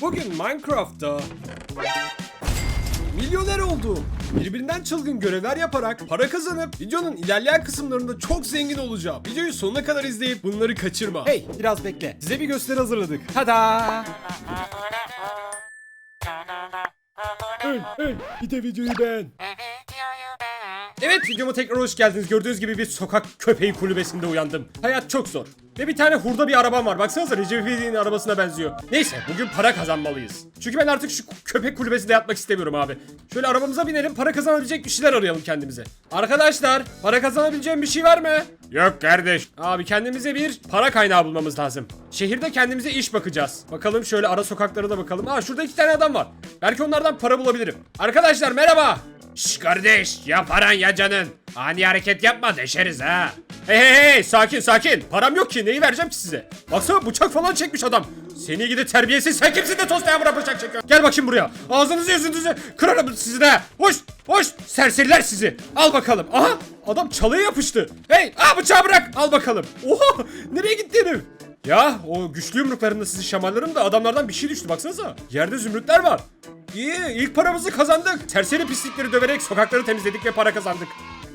Bugün Minecraft'ta milyoner oldum. Birbirinden çılgın görevler yaparak para kazanıp videonun ilerleyen kısımlarında çok zengin olacağım. Videoyu sonuna kadar izleyip bunları kaçırma. Hey biraz bekle. Size bir gösteri hazırladık. Tada! Öl öl bir de videoyu beğen. Evet videoma tekrar hoş geldiniz. Gördüğünüz gibi bir sokak köpeği kulübesinde uyandım. Hayat çok zor. Ve bir tane hurda bir arabam var. Baksanıza Recep İvedik'in arabasına benziyor. Neyse bugün para kazanmalıyız. Çünkü ben artık şu köpek kulübesinde yatmak istemiyorum abi. Şöyle arabamıza binelim para kazanabilecek bir şeyler arayalım kendimize. Arkadaşlar para kazanabileceğim bir şey var mı? Yok kardeş. Abi kendimize bir para kaynağı bulmamız lazım. Şehirde kendimize iş bakacağız. Bakalım şöyle ara sokaklara da bakalım. Aa şurada iki tane adam var. Belki onlardan para bulabilirim. Arkadaşlar merhaba. Şş kardeş ya paran ya canın. Ani hareket yapma deşeriz ha. Hey hey hey sakin sakin. Param yok ki neyi vereceğim ki size? Baksana bıçak falan çekmiş adam. Seni gidi terbiyesiz sen kimsin de tost ayağımına bıçak çekiyor. Gel bakayım buraya. Ağzınızı yüzünüzü kırarım sizi de. Hoş hoş serseriler sizi. Al bakalım. Aha adam çalıya yapıştı. Hey aa bıçağı bırak. Al bakalım. Oha nereye gitti herif? Ya o güçlü yumruklarımda sizi şamarlarım da adamlardan bir şey düştü baksanıza. Yerde zümrütler var. İyi ilk paramızı kazandık. Serseri pislikleri döverek sokakları temizledik ve para kazandık.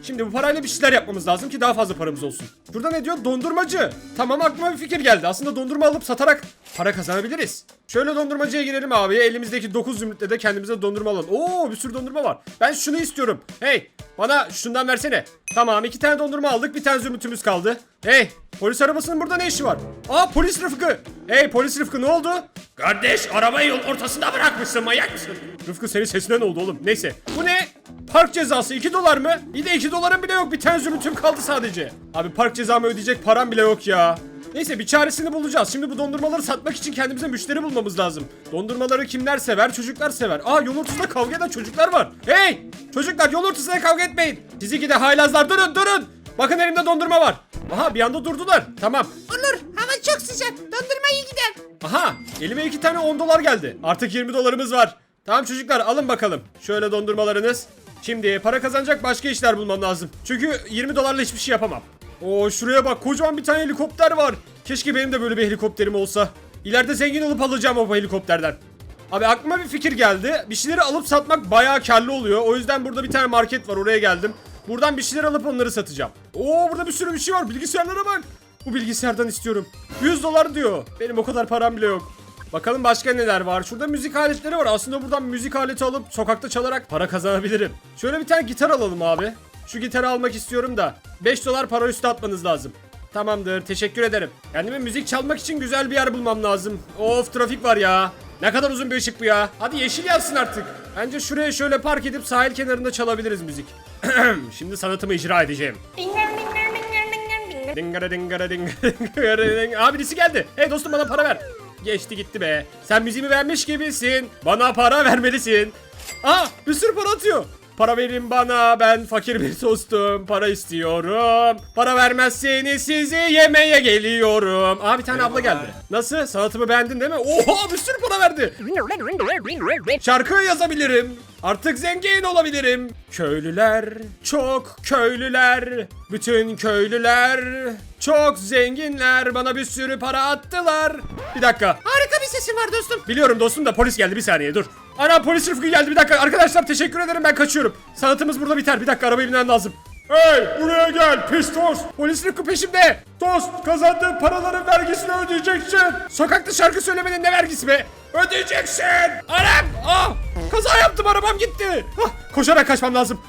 Şimdi bu parayla bir şeyler yapmamız lazım ki daha fazla paramız olsun. Burada ne diyor? Dondurmacı. Tamam aklıma bir fikir geldi. Aslında dondurma alıp satarak para kazanabiliriz. Şöyle dondurmacıya girelim abi. Elimizdeki 9 zümrütle de kendimize dondurma alalım. Oo bir sürü dondurma var. Ben şunu istiyorum. Hey bana şundan versene. Tamam iki tane dondurma aldık. Bir tane zümrütümüz kaldı. Hey polis arabasının burada ne işi var? Aa polis Rıfkı. Hey polis Rıfkı ne oldu? Kardeş arabayı yol ortasında bırakmışsın manyak mısın? Rıfkı senin sesine ne oldu oğlum? Neyse. Bu ne? Park cezası 2 dolar mı? İyi de 2 dolarım bile yok. Bir tane zümrütüm kaldı sadece. Abi park cezamı ödeyecek param bile yok ya. Neyse bir çaresini bulacağız. Şimdi bu dondurmaları satmak için kendimize müşteri bulmamız lazım. Dondurmaları kimler sever? Çocuklar sever. Aa yol ortasında kavga eden çocuklar var. Hey! Çocuklar yol ortasında kavga etmeyin. Siz iki de haylazlar durun durun. Bakın elimde dondurma var. Aha bir anda durdular. Tamam. Olur hava çok sıcak dondurma iyi gider. Aha elime iki tane 10 dolar geldi. Artık 20 dolarımız var. Tamam çocuklar alın bakalım. Şöyle dondurmalarınız. Şimdi para kazanacak başka işler bulmam lazım. Çünkü 20 dolarla hiçbir şey yapamam. Oo şuraya bak kocaman bir tane helikopter var. Keşke benim de böyle bir helikopterim olsa. İleride zengin olup alacağım o helikopterden. Abi aklıma bir fikir geldi. Bir şeyleri alıp satmak bayağı karlı oluyor. O yüzden burada bir tane market var oraya geldim. Buradan bir şeyler alıp onları satacağım. Oo burada bir sürü bir şey var. Bilgisayarlara bak. Bu bilgisayardan istiyorum. 100 dolar diyor. Benim o kadar param bile yok. Bakalım başka neler var. Şurada müzik aletleri var. Aslında buradan müzik aleti alıp sokakta çalarak para kazanabilirim. Şöyle bir tane gitar alalım abi. Şu gitarı almak istiyorum da 5 dolar para üstü atmanız lazım. Tamamdır teşekkür ederim. Kendime müzik çalmak için güzel bir yer bulmam lazım. Of trafik var ya. Ne kadar uzun bir ışık bu ya. Hadi yeşil yansın artık. Bence şuraya şöyle park edip sahil kenarında çalabiliriz müzik. Şimdi sanatımı icra edeceğim. Dingara dingara dingara dingara ding. Aa birisi geldi. Hey dostum bana para ver. Geçti gitti be. Sen müziğimi vermiş gibisin. Bana para vermelisin. Aa bir sürü para atıyor. Para verin bana ben fakir bir dostum para istiyorum. Para vermezseniz sizi yemeye geliyorum. Aa bir tane abla geldi. Nasıl sanatımı beğendin değil mi? Oha bir sürü para verdi. Şarkı yazabilirim. Artık zengin olabilirim. Köylüler, çok köylüler. Bütün köylüler çok zenginler. Bana bir sürü para attılar. Bir dakika. Harika bir sesin var dostum. Biliyorum dostum da polis geldi bir saniye dur. Ana polis Rıfkı geldi bir dakika. Arkadaşlar teşekkür ederim ben kaçıyorum. Sanatımız burada biter. Bir dakika arabayı binmem lazım. Hey buraya gel pis tost. Polis Rıfkı peşimde. Tost kazandığın paraların vergisini ödeyeceksin. Sokakta şarkı söylemenin ne vergisi be? Ödeyeceksin. Anam. Ah, kaza yaptım arabam gitti. Ah, koşarak kaçmam lazım.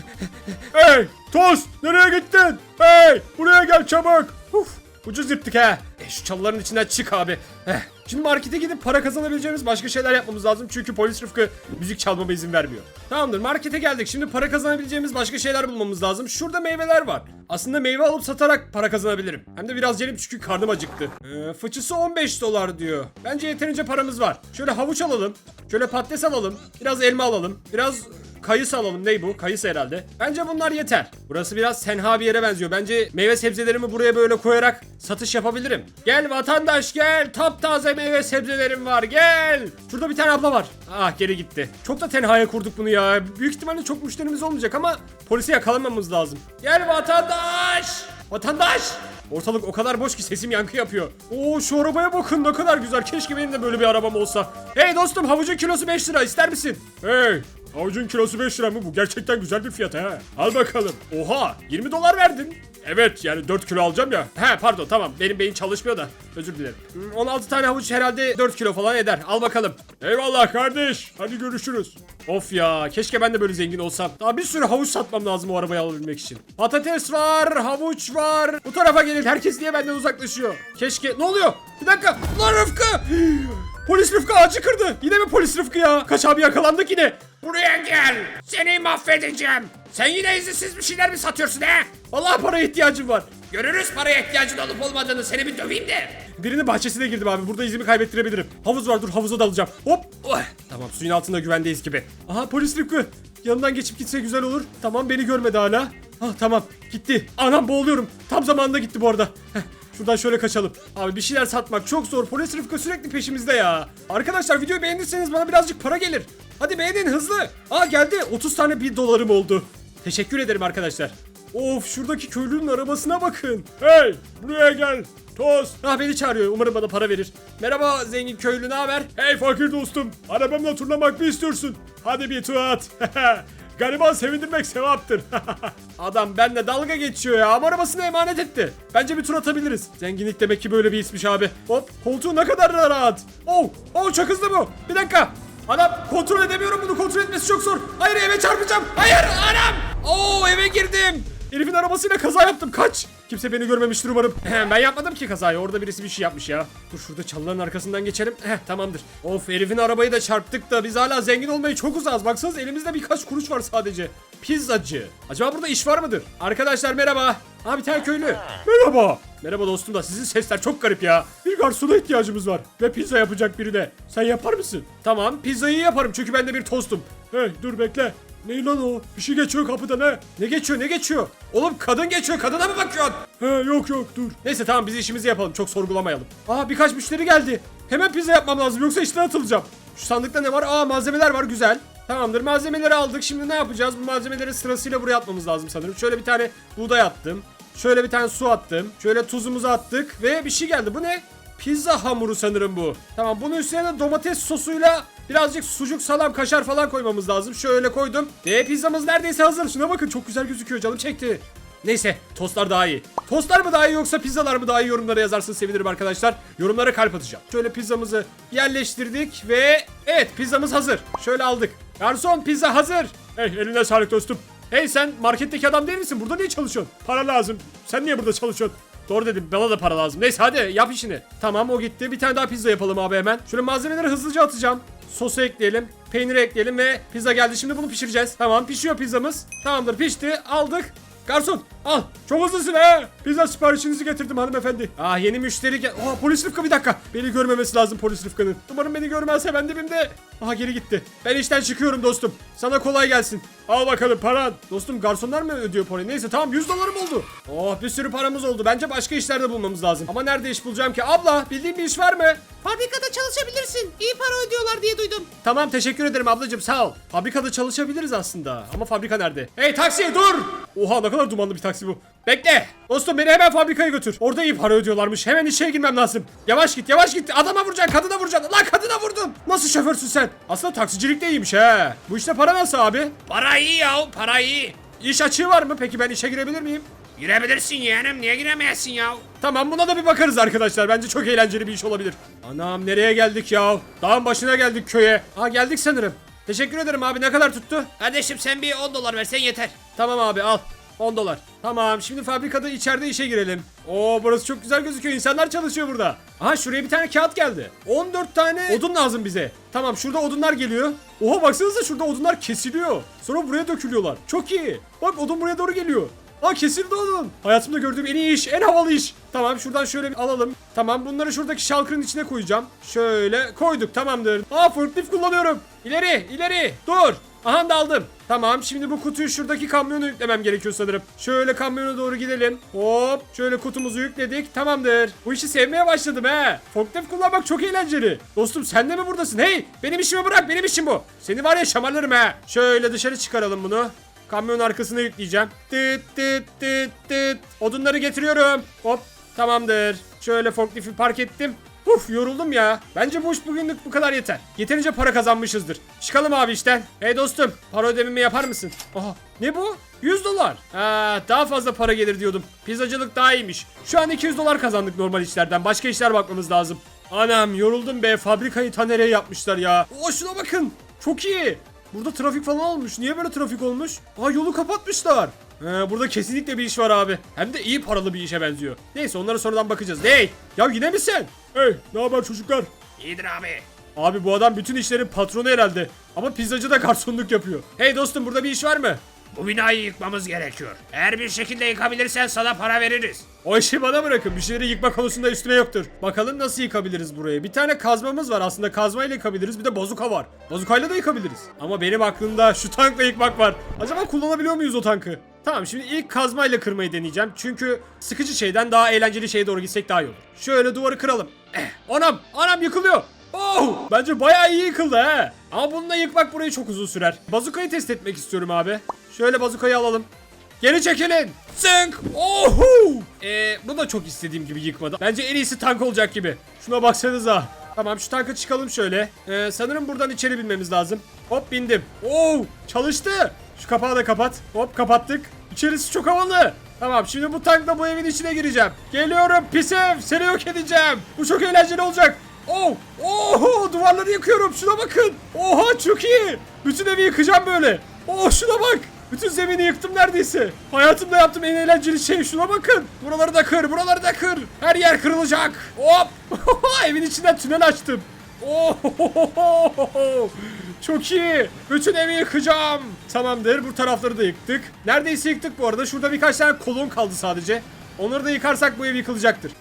hey tost nereye gittin? Hey buraya gel çabuk. Uf, ucuz yırttık ha. E, şu çalıların içinden çık abi. Heh. Şimdi markete gidip para kazanabileceğimiz başka şeyler yapmamız lazım. Çünkü polis Rıfkı müzik çalmama izin vermiyor. Tamamdır markete geldik. Şimdi para kazanabileceğimiz başka şeyler bulmamız lazım. Şurada meyveler var. Aslında meyve alıp satarak para kazanabilirim. Hem de biraz yerim çünkü karnım acıktı. Ee, fıçısı 15 dolar diyor. Bence yeterince paramız var. Şöyle havuç alalım. Şöyle patates alalım. Biraz elma alalım. Biraz Kayısı alalım. Ney bu? Kayısı herhalde. Bence bunlar yeter. Burası biraz tenha bir yere benziyor. Bence meyve sebzelerimi buraya böyle koyarak satış yapabilirim. Gel vatandaş gel. Taptaze meyve sebzelerim var. Gel. Şurada bir tane abla var. Ah geri gitti. Çok da tenhaya kurduk bunu ya. Büyük ihtimalle çok müşterimiz olmayacak ama polisi yakalamamız lazım. Gel vatandaş. Vatandaş. Ortalık o kadar boş ki sesim yankı yapıyor. Oo şu arabaya bakın ne kadar güzel. Keşke benim de böyle bir arabam olsa. Hey dostum havucun kilosu 5 lira ister misin? Hey havucun kilosu 5 lira mı? Bu gerçekten güzel bir fiyat ha. Al bakalım. Oha 20 dolar verdin. Evet yani 4 kilo alacağım ya. He pardon tamam benim beyin çalışmıyor da. Özür dilerim. Hmm, 16 tane havuç herhalde 4 kilo falan eder. Al bakalım. Eyvallah kardeş. Hadi görüşürüz. Of ya keşke ben de böyle zengin olsam. Daha bir sürü havuç satmam lazım o arabayı alabilmek için. Patates var, havuç var. Bu tarafa gelin. Herkes niye benden uzaklaşıyor? Keşke... Ne oluyor? Bir dakika. Lan Rıfkı! Polis Rıfkı ağacı kırdı. Yine mi polis Rıfkı ya? Kaç abi yakalandık yine. Buraya gel. Seni mahvedeceğim. Sen yine izinsiz bir şeyler mi satıyorsun he? Vallahi paraya ihtiyacım var. Görürüz paraya ihtiyacın olup olmadığını. Seni bir döveyim de. Birinin bahçesine girdim abi. Burada izimi kaybettirebilirim. Havuz var dur havuza dalacağım. Hop. Oh. Tamam suyun altında güvendeyiz gibi. Aha polis Rıfkı. Yanından geçip gitse güzel olur. Tamam beni görmedi hala. Ah tamam gitti. Anam boğuluyorum. Tam zamanında gitti bu arada. Heh, Şuradan şöyle kaçalım. Abi bir şeyler satmak çok zor. Polis Rıfkı sürekli peşimizde ya. Arkadaşlar videoyu beğendiyseniz bana birazcık para gelir. Hadi beğenin hızlı. Aa geldi. 30 tane 1 dolarım oldu. Teşekkür ederim arkadaşlar. Of şuradaki köylünün arabasına bakın. Hey buraya gel. Toz. Ah beni çağırıyor. Umarım bana para verir. Merhaba zengin köylü ne haber? Hey fakir dostum. Arabamla turlamak mı istiyorsun? Hadi bir tur. Gariban sevindirmek sevaptır. Adam benimle dalga geçiyor ya ama arabasını emanet etti. Bence bir tur atabiliriz. Zenginlik demek ki böyle bir ismiş abi. Hop koltuğu ne kadar da rahat. Oh, oh çok hızlı bu. Bir dakika. Anam kontrol edemiyorum bunu kontrol etmesi çok zor. Hayır eve çarpacağım. Hayır anam. Oo eve girdim. Herifin arabasıyla kaza yaptım kaç. Kimse beni görmemiştir umarım. ben yapmadım ki kazayı orada birisi bir şey yapmış ya. Dur şurada çalıların arkasından geçelim. Heh tamamdır. Of herifin arabayı da çarptık da biz hala zengin olmayı çok uzağız. Baksanız elimizde birkaç kuruş var sadece. Pizzacı. Acaba burada iş var mıdır? Arkadaşlar merhaba. Ha bir tane köylü. Merhaba. Merhaba dostum da sizin sesler çok garip ya. Bir garsona ihtiyacımız var. Ve pizza yapacak biri de. Sen yapar mısın? Tamam pizzayı yaparım çünkü ben de bir tostum. Hey dur bekle. Ne lan o? Bir şey geçiyor kapıda ne? Ne geçiyor ne geçiyor? Oğlum kadın geçiyor kadına mı bakıyorsun? He yok yok dur. Neyse tamam biz işimizi yapalım çok sorgulamayalım. Aa birkaç müşteri geldi. Hemen pizza yapmam lazım yoksa işten atılacağım. Şu sandıkta ne var? Aa malzemeler var güzel. Tamamdır malzemeleri aldık. Şimdi ne yapacağız? Bu malzemeleri sırasıyla buraya atmamız lazım sanırım. Şöyle bir tane buğday attım. Şöyle bir tane su attım. Şöyle tuzumuzu attık ve bir şey geldi. Bu ne? Pizza hamuru sanırım bu. Tamam bunun üstüne de domates sosuyla birazcık sucuk, salam, kaşar falan koymamız lazım. Şöyle koydum. Ve pizzamız neredeyse hazır. Şuna bakın çok güzel gözüküyor. Canım çekti. Neyse tostlar daha iyi. Tostlar mı daha iyi yoksa pizzalar mı daha iyi yorumlara yazarsanız sevinirim arkadaşlar. Yorumlara kalp atacağım. Şöyle pizzamızı yerleştirdik ve evet pizzamız hazır. Şöyle aldık. Garson pizza hazır. Hey eline sağlık dostum. Hey sen marketteki adam değil misin? Burada niye çalışıyorsun? Para lazım. Sen niye burada çalışıyorsun? Doğru dedim bana da para lazım. Neyse hadi yap işini. Tamam o gitti. Bir tane daha pizza yapalım abi hemen. Şöyle malzemeleri hızlıca atacağım. Sosu ekleyelim. Peyniri ekleyelim ve pizza geldi. Şimdi bunu pişireceğiz. Tamam pişiyor pizzamız. Tamamdır pişti. Aldık. Garson al. Çok hızlısın he. Pizza siparişinizi getirdim hanımefendi. Ah yeni müşteri gel. Oha polis Rıfkı bir dakika. Beni görmemesi lazım polis Rıfkı'nın. Umarım beni görmezse ben dibimde. Aha geri gitti. Ben işten çıkıyorum dostum. Sana kolay gelsin. Al bakalım paran. Dostum garsonlar mı ödüyor parayı? Neyse tamam 100 dolarım oldu. Oh bir sürü paramız oldu. Bence başka işlerde bulmamız lazım. Ama nerede iş bulacağım ki? Abla bildiğin bir iş var mı? Fabrikada çalışabilirsin. İyi para ödüyorlar diye duydum. Tamam teşekkür ederim ablacığım sağ ol. Fabrikada çalışabiliriz aslında. Ama fabrika nerede? Hey taksi dur! Oha ne kadar dumanlı bir taksi bu. Bekle. Dostum beni hemen fabrikaya götür. Orada iyi para ödüyorlarmış. Hemen işe girmem lazım. Yavaş git yavaş git. Adama vuracaksın kadına vuracaksın. Lan kadına vurdun. Nasıl şoförsün sen? Aslında taksicilik de iyiymiş he. Bu işte para nasıl abi? Para iyi ya, para iyi. İş açığı var mı? Peki ben işe girebilir miyim? Girebilirsin yeğenim, niye giremezsin ya? Tamam buna da bir bakarız arkadaşlar. Bence çok eğlenceli bir iş olabilir. Anam nereye geldik ya? Dağın başına geldik köye. Ha geldik sanırım. Teşekkür ederim abi ne kadar tuttu? Kardeşim sen bir 10 dolar versen yeter. Tamam abi al. 10 dolar. Tamam şimdi fabrikada içeride işe girelim. Oo burası çok güzel gözüküyor. İnsanlar çalışıyor burada. Aha şuraya bir tane kağıt geldi. 14 tane odun lazım bize. Tamam şurada odunlar geliyor. Oha baksanıza şurada odunlar kesiliyor. Sonra buraya dökülüyorlar. Çok iyi. Bak odun buraya doğru geliyor. Aa kesildi odun. Hayatımda gördüğüm en iyi iş, en havalı iş. Tamam şuradan şöyle bir alalım. Tamam bunları şuradaki şalkırın içine koyacağım. Şöyle koyduk tamamdır. Aa forklift kullanıyorum. İleri ileri dur. Aha da aldım. Tamam şimdi bu kutuyu şuradaki kamyona yüklemem gerekiyor sanırım. Şöyle kamyona doğru gidelim. Hop şöyle kutumuzu yükledik. Tamamdır. Bu işi sevmeye başladım he. Forklift kullanmak çok eğlenceli. Dostum sen de mi buradasın? Hey benim işimi bırak benim işim bu. Seni var ya şamarlarım he. Şöyle dışarı çıkaralım bunu. Kamyonun arkasına yükleyeceğim. Tıt tıt tıt tıt. Odunları getiriyorum. Hop Tamamdır. Şöyle forklifti park ettim. Uf yoruldum ya. Bence bu iş bugünlük bu kadar yeter. Yeterince para kazanmışızdır. Çıkalım abi işten. Hey dostum para ödememi yapar mısın? Aha ne bu? 100 dolar. Ha, daha fazla para gelir diyordum. Pizzacılık daha iyiymiş. Şu an 200 dolar kazandık normal işlerden. Başka işler bakmamız lazım. Anam yoruldum be. Fabrikayı ta nereye yapmışlar ya. O şuna bakın. Çok iyi. Burada trafik falan olmuş. Niye böyle trafik olmuş? Aa yolu kapatmışlar. Ee, burada kesinlikle bir iş var abi. Hem de iyi paralı bir işe benziyor. Neyse onlara sonradan bakacağız. Hey! Ya yine mi sen? Hey! Ne haber çocuklar? İyidir abi. Abi bu adam bütün işlerin patronu herhalde. Ama pizzacı da garsonluk yapıyor. Hey dostum burada bir iş var mı? Bu binayı yıkmamız gerekiyor. Eğer bir şekilde yıkabilirsen sana para veririz. O işi bana bırakın. Bir şeyleri yıkma konusunda üstüne yoktur. Bakalım nasıl yıkabiliriz burayı. Bir tane kazmamız var aslında. Kazmayla yıkabiliriz. Bir de bazuka var. Bazukayla da yıkabiliriz. Ama benim aklımda şu tankla yıkmak var. Acaba kullanabiliyor muyuz o tankı? Tamam şimdi ilk kazmayla kırmayı deneyeceğim. Çünkü sıkıcı şeyden daha eğlenceli şeye doğru gitsek daha iyi olur. Şöyle duvarı kıralım. Anam! Anam yıkılıyor! Oh! Bence bayağı iyi yıkıldı he. Ama bununla yıkmak burayı çok uzun sürer. Bazukayı test etmek istiyorum abi. Şöyle bazukayı alalım. Geri çekilin. Zınk. Ohu. Ee, bu da çok istediğim gibi yıkmadı. Bence en iyisi tank olacak gibi. Şuna baksanıza. Tamam şu tanka çıkalım şöyle. Ee, sanırım buradan içeri binmemiz lazım. Hop bindim. Oo çalıştı. Şu kapağı da kapat. Hop kapattık. İçerisi çok havalı. Tamam şimdi bu tankla bu evin içine gireceğim. Geliyorum pis ev. Seni yok edeceğim. Bu çok eğlenceli olacak. Oh! Oh! Duvarları yıkıyorum. Şuna bakın. Oha çok iyi. Bütün evi yıkacağım böyle. Oh şuna bak. Bütün zemini yıktım neredeyse. Hayatımda yaptığım en eğlenceli şey şuna bakın. Buraları da kır, buraları da kır. Her yer kırılacak. Hop! Evin içinden tünel açtım. Oh! Çok iyi. Bütün evi yıkacağım. Tamamdır. Bu tarafları da yıktık. Neredeyse yıktık bu arada. Şurada birkaç tane kolon kaldı sadece. Onları da yıkarsak bu ev yıkılacaktır.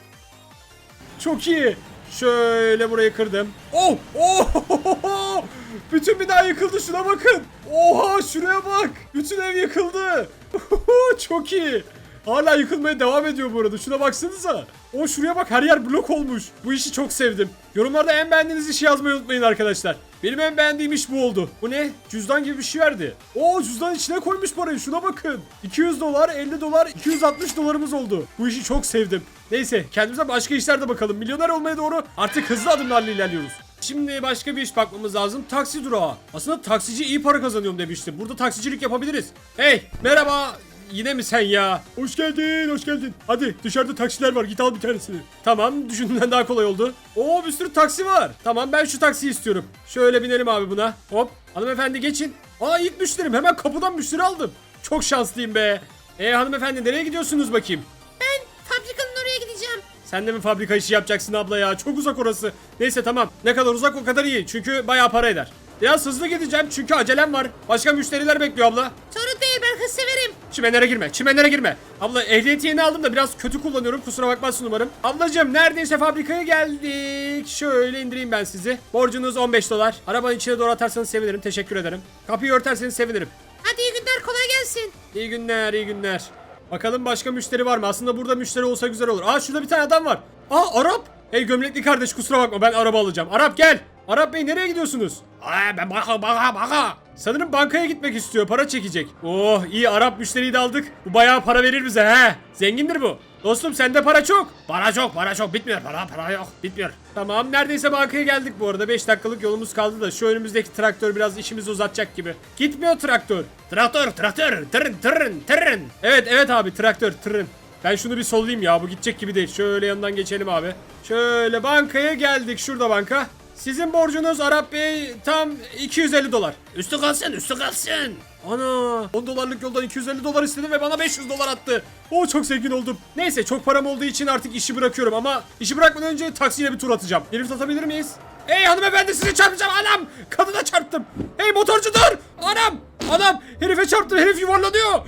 Çok iyi. Şöyle burayı kırdım. Oh! Oh! Bütün bina yıkıldı şuna bakın. Oha şuraya bak. Bütün ev yıkıldı. Çok iyi. Hala yıkılmaya devam ediyor bu arada. Şuna baksanıza. O şuraya bak her yer blok olmuş. Bu işi çok sevdim. Yorumlarda en beğendiğiniz işi yazmayı unutmayın arkadaşlar. Benim en beğendiğim iş bu oldu. Bu ne? Cüzdan gibi bir şey verdi. Oo cüzdan içine koymuş parayı. Şuna bakın. 200 dolar, 50 dolar, 260 dolarımız oldu. Bu işi çok sevdim. Neyse kendimize başka işlerde bakalım. Milyoner olmaya doğru artık hızlı adımlarla ilerliyoruz. Şimdi başka bir iş bakmamız lazım. Taksi durağı. Aslında taksici iyi para kazanıyorum demiştim. Burada taksicilik yapabiliriz. Hey merhaba. Yine mi sen ya? Hoş geldin, hoş geldin. Hadi dışarıda taksiler var. Git al bir tanesini. Tamam, düşündüğümden daha kolay oldu. Oo bir sürü taksi var. Tamam ben şu taksiyi istiyorum. Şöyle binelim abi buna. Hop. Hanımefendi geçin. Aa ilk müşterim. Hemen kapıdan müşteri aldım. Çok şanslıyım be. E hanımefendi nereye gidiyorsunuz bakayım? Ben fabrikanın oraya gideceğim. Sen de mi fabrika işi yapacaksın abla ya? Çok uzak orası. Neyse tamam. Ne kadar uzak o kadar iyi. Çünkü bayağı para eder. Biraz hızlı gideceğim çünkü acelem var. Başka müşteriler bekliyor abla. Sorun değil ben hız severim. Çimenlere girme. Çimenlere girme. Abla ehliyeti yeni aldım da biraz kötü kullanıyorum. Kusura bakmazsın umarım. Ablacığım neredeyse fabrikaya geldik. Şöyle indireyim ben sizi. Borcunuz 15 dolar. Arabanın içine doğru atarsanız sevinirim. Teşekkür ederim. Kapıyı örterseniz sevinirim. Hadi iyi günler kolay gelsin. İyi günler, iyi günler. Bakalım başka müşteri var mı? Aslında burada müşteri olsa güzel olur. Aa şurada bir tane adam var. Aa Arap. Hey gömlekli kardeş kusura bakma ben araba alacağım. Arap gel. Arap Bey nereye gidiyorsunuz? Aa, ben baka baka baka. Sanırım bankaya gitmek istiyor. Para çekecek. Oh iyi Arap müşteriyi de aldık. Bu bayağı para verir bize he. Zengindir bu. Dostum sende para çok. Para çok para çok bitmiyor para para yok bitmiyor. Tamam neredeyse bankaya geldik bu arada. 5 dakikalık yolumuz kaldı da şu önümüzdeki traktör biraz işimizi uzatacak gibi. Gitmiyor traktör. Traktör traktör tırın tırın tırın. Evet evet abi traktör tırın. Ben şunu bir sollayayım ya bu gidecek gibi değil. Şöyle yanından geçelim abi. Şöyle bankaya geldik. Şurada banka. Sizin borcunuz Arap Bey tam 250 dolar. Üstü kalsın üstü kalsın. Ana 10 dolarlık yoldan 250 dolar istedi ve bana 500 dolar attı. O çok zengin oldum. Neyse çok param olduğu için artık işi bırakıyorum ama işi bırakmadan önce taksiyle bir tur atacağım. Drift atabilir miyiz? Hey hanımefendi sizi çarpacağım anam. Kadına çarptım. Hey motorcu dur. Anam. Anam herife çarptım herif yuvarlanıyor.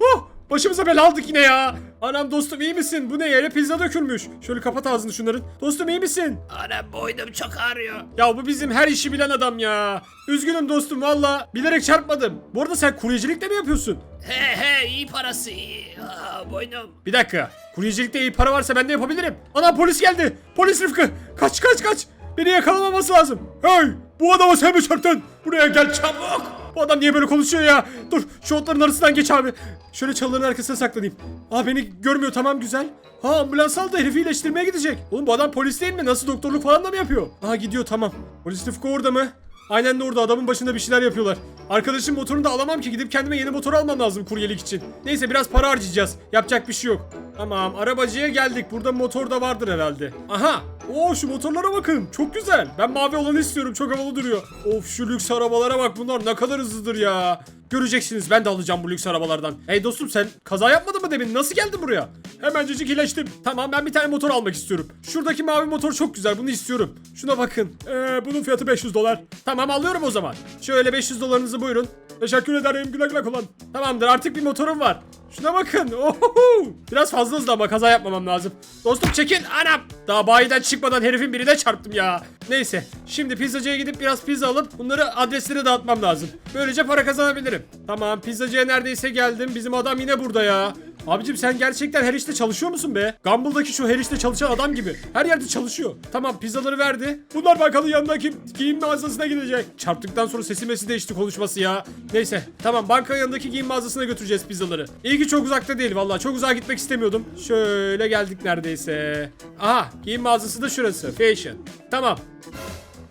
Oh, başımıza bela aldık yine ya. Anam dostum iyi misin? Bu ne yere pizza dökülmüş. Şöyle kapat ağzını şunların. Dostum iyi misin? Ana boynum çok ağrıyor. Ya bu bizim her işi bilen adam ya. Üzgünüm dostum valla. Bilerek çarpmadım. Bu arada sen kuryecilik de mi yapıyorsun? He he iyi parası iyi. Aa, boynum. Bir dakika. Kuryecilikte iyi para varsa ben de yapabilirim. Ana polis geldi. Polis Rıfkı. Kaç kaç kaç. Beni yakalamaması lazım. Hey bu adama sen mi çarptın? Buraya gel çabuk. Bu adam niye böyle konuşuyor ya? Dur şu otların arasından geç abi. Şöyle çalıların arkasına saklanayım. Aa beni görmüyor tamam güzel. Ha ambulans aldı herifi iyileştirmeye gidecek. Oğlum bu adam polis değil mi? Nasıl doktorluk falan da mı yapıyor? Aa gidiyor tamam. Polis Rıfkı orada mı? Aynen de orada adamın başında bir şeyler yapıyorlar. Arkadaşım motorunu da alamam ki gidip kendime yeni motor almam lazım kuryelik için. Neyse biraz para harcayacağız. Yapacak bir şey yok. Tamam arabacıya geldik. Burada motor da vardır herhalde. Aha. Oo şu motorlara bakın. Çok güzel. Ben mavi olanı istiyorum. Çok havalı duruyor. Of şu lüks arabalara bak bunlar ne kadar hızlıdır ya. Göreceksiniz ben de alacağım bu lüks arabalardan. Hey dostum sen kaza yapmadın mı demin? Nasıl geldin buraya? Hemencecik iyileştim. Tamam ben bir tane motor almak istiyorum. Şuradaki mavi motor çok güzel bunu istiyorum. Şuna bakın. Ee, bunun fiyatı 500 dolar. Tamam alıyorum o zaman. Şöyle 500 dolarınızı buyurun. Teşekkür ederim güle güle kullan. Tamamdır artık bir motorum var. Şuna bakın. Ohoho. Biraz fazla hızlı ama kaza yapmamam lazım. Dostum çekil. Anam. Daha bayiden çıkmadan herifin birine çarptım ya. Neyse. Şimdi pizzacıya gidip biraz pizza alıp bunları adresleri dağıtmam lazım. Böylece para kazanabilirim. Tamam pizzacıya neredeyse geldim. Bizim adam yine burada ya. Abicim sen gerçekten her işte çalışıyor musun be? Gumball'daki şu her işte çalışan adam gibi. Her yerde çalışıyor. Tamam pizzaları verdi. Bunlar bakalım yanındaki giyim mağazasına gidecek. Çarptıktan sonra sesi mesi değişti konuşması ya. Neyse tamam banka yanındaki giyim mağazasına götüreceğiz pizzaları. İyi ki çok uzakta değil vallahi çok uzağa gitmek istemiyordum. Şöyle geldik neredeyse. Aha giyim mağazası da şurası. Fashion. Tamam.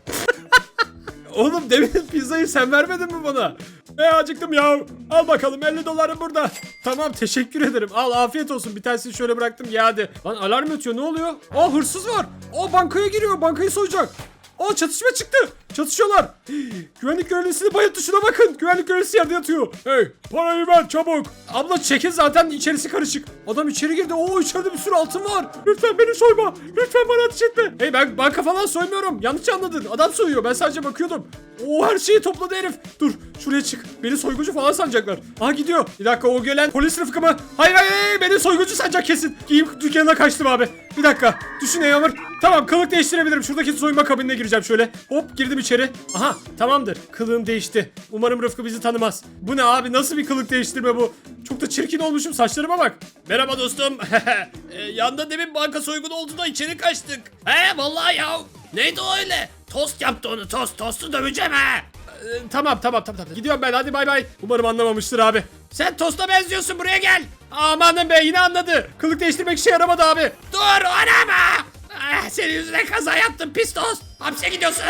Oğlum demin pizzayı sen vermedin mi bana? E acıktım ya. Al bakalım 50 dolarım burada. Tamam teşekkür ederim. Al afiyet olsun. Bir tanesini şöyle bıraktım hadi. Lan alarm ötüyor ne oluyor? Aa hırsız var. Aa bankaya giriyor. Bankayı soyacak. Aa çatışma çıktı. Çatışıyorlar. Güvenlik görevlisini bayılttı şuna bakın. Güvenlik görevlisi yerde yatıyor. Hey parayı ver çabuk. Abla çekin zaten içerisi karışık. Adam içeri girdi. Oo içeride bir sürü altın var. Lütfen beni soyma. Lütfen bana ateş etme. Hey ben banka falan soymuyorum. Yanlış anladın. Adam soyuyor. Ben sadece bakıyordum. Oo her şeyi topladı herif. Dur şuraya çık. Beni soyguncu falan sanacaklar. Aha gidiyor. Bir dakika o gelen polis Rıfkı mı? Hayır hayır beni soyguncu sanacak kesin. Giyim dükkanına kaçtım abi. Bir dakika. Düşün Yağmur. Tamam kılık değiştirebilirim. Şuradaki soyunma kabinine gireceğim şöyle. Hop girdim içeri. Aha tamamdır. Kılığım değişti. Umarım Rıfkı bizi tanımaz. Bu ne abi nasıl bir kılık değiştirme bu? Çok da çirkin olmuşum saçlarıma bak. Merhaba dostum. e, yanda demin banka soygunu oldu da içeri kaçtık. He vallahi ya. Neydi o öyle? Tost yaptı onu tost. Tostu döveceğim ha. Ee, tamam tamam tamam tamam. Gidiyorum ben hadi bay bay. Umarım anlamamıştır abi. Sen tosta benziyorsun buraya gel. Amanın be yine anladı. Kılık değiştirmek işe yaramadı abi. Dur anama. Ah, senin yüzünden kaza yaptım pis tost. Hapse gidiyorsun.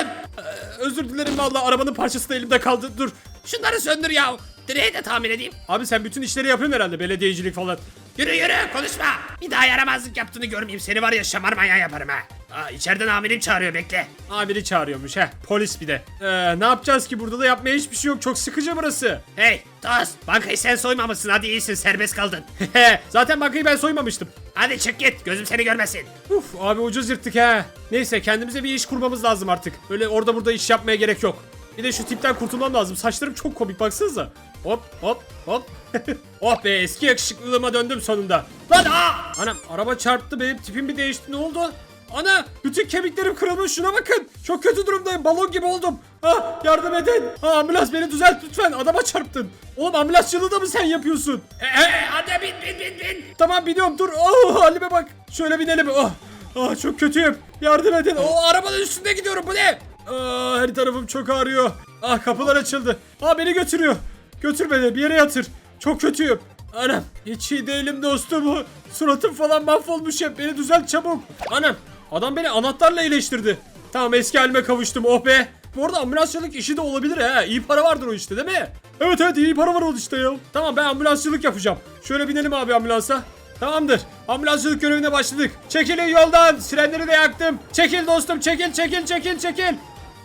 Özür dilerim vallahi arabanın parçası da elimde kaldı. Dur. Şunları söndür ya. Direği de tamir edeyim. Abi sen bütün işleri yapıyorsun herhalde belediyecilik falan. Yürü yürü konuşma. Bir daha yaramazlık yaptığını görmeyeyim. Seni var ya şamar manyağı yaparım ha. Aa, içeriden amirim çağırıyor bekle. Amiri çağırıyormuş he. Polis bir de. Ee, ne yapacağız ki burada da yapmaya hiçbir şey yok. Çok sıkıcı burası. Hey Tost bankayı sen soymamışsın hadi iyisin serbest kaldın. Zaten bankayı ben soymamıştım. hadi çık git gözüm seni görmesin. Uf abi ucuz yırttık he. Neyse kendimize bir iş kurmamız lazım artık. Böyle orada burada iş yapmaya gerek yok. Bir de şu tipten kurtulmam lazım. Saçlarım çok komik baksanıza. Hop hop hop. oh be eski yakışıklılığıma döndüm sonunda. Lan aa! Anam araba çarptı benim tipim bir değişti ne oldu? Ana bütün kemiklerim kırılmış şuna bakın. Çok kötü durumdayım balon gibi oldum. Ah yardım edin. Ha, ambulans beni düzelt lütfen adama çarptın. Oğlum ambulansçılığı da mı sen yapıyorsun? Ee, ee, hadi bin bin bin bin. Tamam biliyorum dur. Oh halime bak. Şöyle binelim. Oh. Ah çok kötüyüm. Yardım edin. Oh arabanın üstünde gidiyorum. Bu ne? Ah her tarafım çok ağrıyor. Ah kapılar açıldı. Ah beni götürüyor. Götür beni bir yere yatır. Çok kötüyüm. Anam hiç iyi değilim dostum. Suratım falan mahvolmuş hep. Beni düzelt çabuk. Anam adam beni anahtarla iyileştirdi. Tamam eski halime kavuştum. Oh be. Bu arada ambulansçılık işi de olabilir ha. İyi para vardır o işte değil mi? Evet evet iyi para var o işte ya. Tamam ben ambulansçılık yapacağım. Şöyle binelim abi ambulansa. Tamamdır. Ambulansçılık görevine başladık. Çekilin yoldan. Sirenleri de yaktım. Çekil dostum çekil çekil çekil çekil.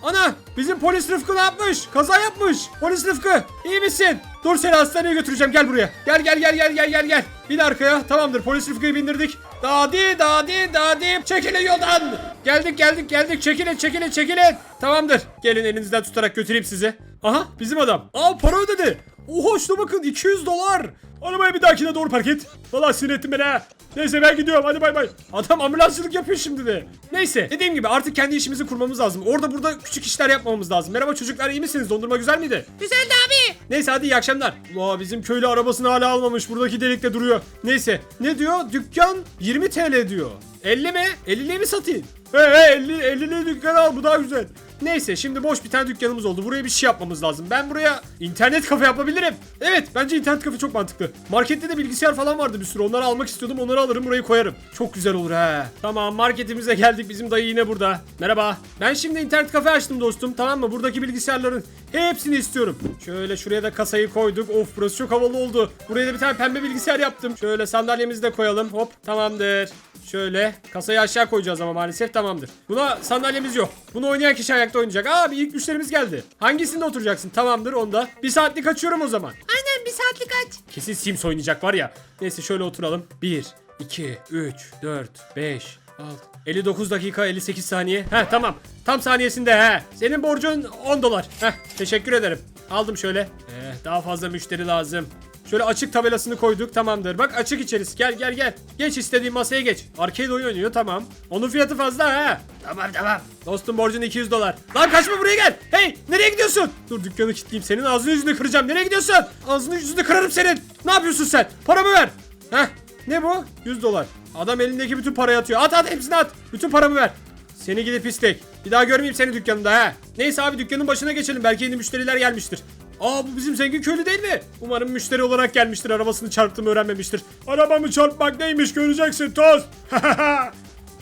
Ana bizim polis Rıfkı ne yapmış? Kaza yapmış. Polis Rıfkı iyi misin? Dur seni hastaneye götüreceğim gel buraya. Gel gel gel gel gel gel gel. Bin arkaya tamamdır polis Rıfkı'yı bindirdik. Dadi dadi dadi çekilin yoldan. Geldik geldik geldik çekilin çekilin çekilin. Tamamdır. Gelin elinizden tutarak götüreyim sizi. Aha bizim adam. Aa para ödedi. Oha şuna bakın 200 dolar. Arabayı bir dahakine doğru park et. Valla sinir ettin beni ha. Neyse ben gidiyorum hadi bay bay. Adam ambulansçılık yapıyor şimdi de. Neyse dediğim gibi artık kendi işimizi kurmamız lazım. Orada burada küçük işler yapmamız lazım. Merhaba çocuklar iyi misiniz? Dondurma güzel miydi? Güzeldi abi. Neyse hadi iyi akşamlar. Aa bizim köylü arabasını hala almamış. Buradaki delikte duruyor. Neyse ne diyor? Dükkan 20 TL diyor. 50 mi? 50'liği mi satayım? He he 50 50'liği dükkan al bu daha güzel. Neyse şimdi boş bir tane dükkanımız oldu. Buraya bir şey yapmamız lazım. Ben buraya internet kafe yapabilirim. Evet bence internet kafe çok mantıklı. Markette de bilgisayar falan vardı bir sürü. Onları almak istiyordum. Onları alırım burayı koyarım. Çok güzel olur he. Tamam marketimize geldik. Bizim dayı yine burada. Merhaba. Ben şimdi internet kafe açtım dostum. Tamam mı? Buradaki bilgisayarların hepsini istiyorum. Şöyle şuraya da kasayı koyduk. Of burası çok havalı oldu. Buraya da bir tane pembe bilgisayar yaptım. Şöyle sandalyemizi de koyalım. Hop tamamdır. Şöyle kasayı aşağı koyacağız ama maalesef tamamdır. Buna sandalyemiz yok. Bunu oynayan kişi ayakta oynayacak. Aa bir ilk müşterimiz geldi. Hangisinde oturacaksın? Tamamdır onda. Bir saatlik açıyorum o zaman. Aynen bir saatlik aç. Kesin Sims oynayacak var ya. Neyse şöyle oturalım. 1, 2, 3, 4, 5, 6, 59 dakika 58 saniye. Heh tamam. Tam saniyesinde he. Senin borcun 10 dolar. Heh teşekkür ederim. Aldım şöyle. Eh, daha fazla müşteri lazım. Şöyle açık tabelasını koyduk tamamdır. Bak açık içerisi. Gel gel gel. Geç istediğin masaya geç. Arcade oyun oynuyor tamam. Onun fiyatı fazla ha. Tamam tamam. Dostum borcun 200 dolar. Lan kaçma buraya gel. Hey nereye gidiyorsun? Dur dükkanı kilitleyeyim. Senin ağzını yüzünü kıracağım. Nereye gidiyorsun? Ağzını yüzünü kırarım senin. Ne yapıyorsun sen? Paramı ver. Heh. Ne bu? 100 dolar. Adam elindeki bütün parayı atıyor. At at hepsini at. Bütün paramı ver. Seni gidip istek. Bir daha görmeyeyim seni dükkanında ha. Neyse abi dükkanın başına geçelim. Belki yeni müşteriler gelmiştir. Aa bu bizim zengin köylü değil mi? Umarım müşteri olarak gelmiştir. Arabasını çarptığımı öğrenmemiştir. Arabamı çarpmak neymiş göreceksin toz.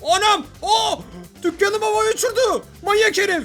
Anam! Oh! Dükkanım havaya uçurdu. Manyak herif.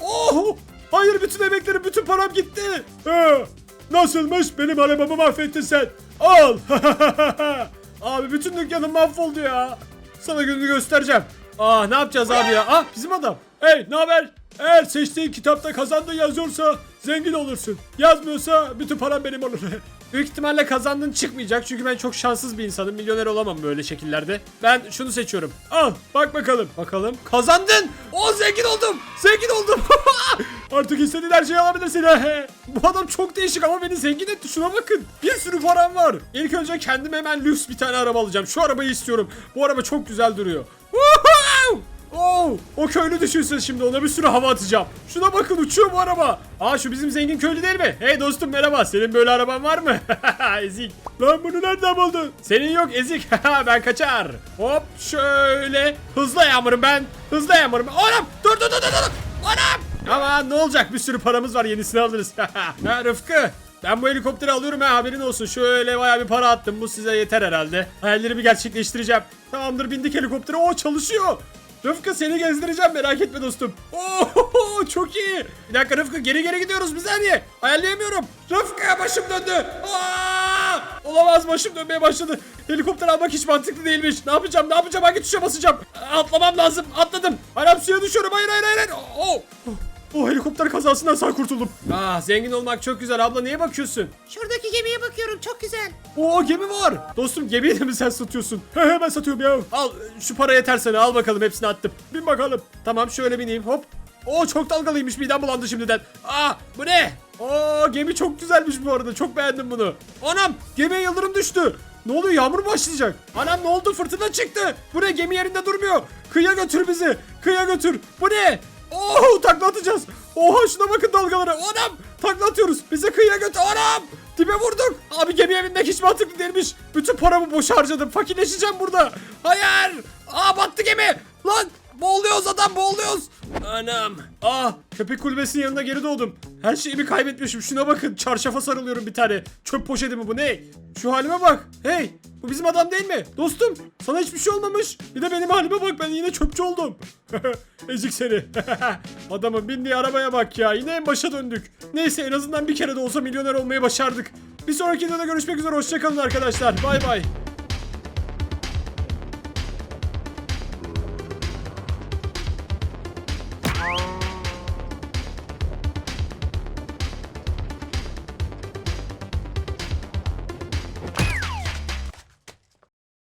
Oh! Hayır bütün emeklerim, bütün param gitti. He, nasılmış? Benim arabamı mahvettin sen. Al. abi bütün dükkanım mahvoldu ya. Sana gününü göstereceğim. Ah ne yapacağız abi ya? Ah bizim adam. Hey ne haber? Eğer seçtiğin kitapta kazandın yazıyorsa zengin olursun. Yazmıyorsa bütün param benim olur. Büyük ihtimalle kazandın çıkmayacak çünkü ben çok şanssız bir insanım. Milyoner olamam böyle şekillerde. Ben şunu seçiyorum. Al bak bakalım. Bakalım. Kazandın. O zengin oldum. Zengin oldum. Artık istediğin her şeyi alabilirsin. Bu adam çok değişik ama beni zengin etti. Şuna bakın. Bir sürü param var. İlk önce kendime hemen lüks bir tane araba alacağım. Şu arabayı istiyorum. Bu araba çok güzel duruyor. Oo, o köylü düşünsün şimdi ona bir sürü hava atacağım. Şuna bakın uçuyor bu araba. Aa şu bizim zengin köylü değil mi? Hey dostum merhaba. Senin böyle araban var mı? ezik. Lan bunu nereden buldun? Senin yok ezik. ben kaçar. Hop şöyle. Hızlı yağmurum ben. Hızlı yağmurum. Anam dur dur dur dur. dur. Anam. Ama ne olacak bir sürü paramız var yenisini alırız. ha Rıfkı. Ben bu helikopteri alıyorum ha haberin olsun. Şöyle bayağı bir para attım. Bu size yeter herhalde. Hayallerimi gerçekleştireceğim. Tamamdır bindik helikoptere. O çalışıyor. Rıfkı seni gezdireceğim merak etme dostum. Oo çok iyi. Bir dakika Rıfkı geri geri gidiyoruz bir saniye. Ayarlayamıyorum. Rıfkı başım döndü. Aa! Olamaz başım dönmeye başladı. Helikopter almak hiç mantıklı değilmiş. Ne yapacağım ne yapacağım hangi tuşa basacağım? Atlamam lazım atladım. Anam suya düşüyorum hayır hayır hayır. Oh. O helikopter kazasından sağ kurtuldum. Ah zengin olmak çok güzel abla niye bakıyorsun? Şuradaki gemiye bakıyorum çok güzel. Oo gemi var. Dostum gemiyi de mi sen satıyorsun? He he ben satıyorum ya. Al şu para yeter sana al bakalım hepsini attım. Bin bakalım. Tamam şöyle bineyim hop. Oo çok dalgalıymış midem bulandı şimdiden. Aa bu ne? Oo gemi çok güzelmiş bu arada çok beğendim bunu. Anam gemiye yıldırım düştü. Ne oluyor yağmur mu başlayacak? Anam ne oldu fırtına çıktı. Bu ne gemi yerinde durmuyor. Kıyıya götür bizi. Kıyıya götür. Bu ne? Oo takla atacağız. Oha şuna bakın dalgalara. Anam takla atıyoruz. Bizi kıyıya götür. Anam dibe vurduk. Abi gemiye binmek hiç mantıklı değilmiş. Bütün paramı boşa harcadım. Fakirleşeceğim burada. Hayır. Aa battı gemi. Lan boğuluyoruz adam boğuluyoruz. Anam. Ah köpek kulübesinin yanında geri doğdum. Her şeyimi kaybetmişim. Şuna bakın. Çarşafa sarılıyorum bir tane. Çöp poşeti mi bu ne? Şu halime bak. Hey bu bizim adam değil mi? Dostum sana hiçbir şey olmamış. Bir de benim halime bak ben yine çöpçü oldum. Ezik seni. Adamın bindiği arabaya bak ya. Yine en başa döndük. Neyse en azından bir kere de olsa milyoner olmayı başardık. Bir sonraki videoda görüşmek üzere. Hoşçakalın arkadaşlar. Bay bay.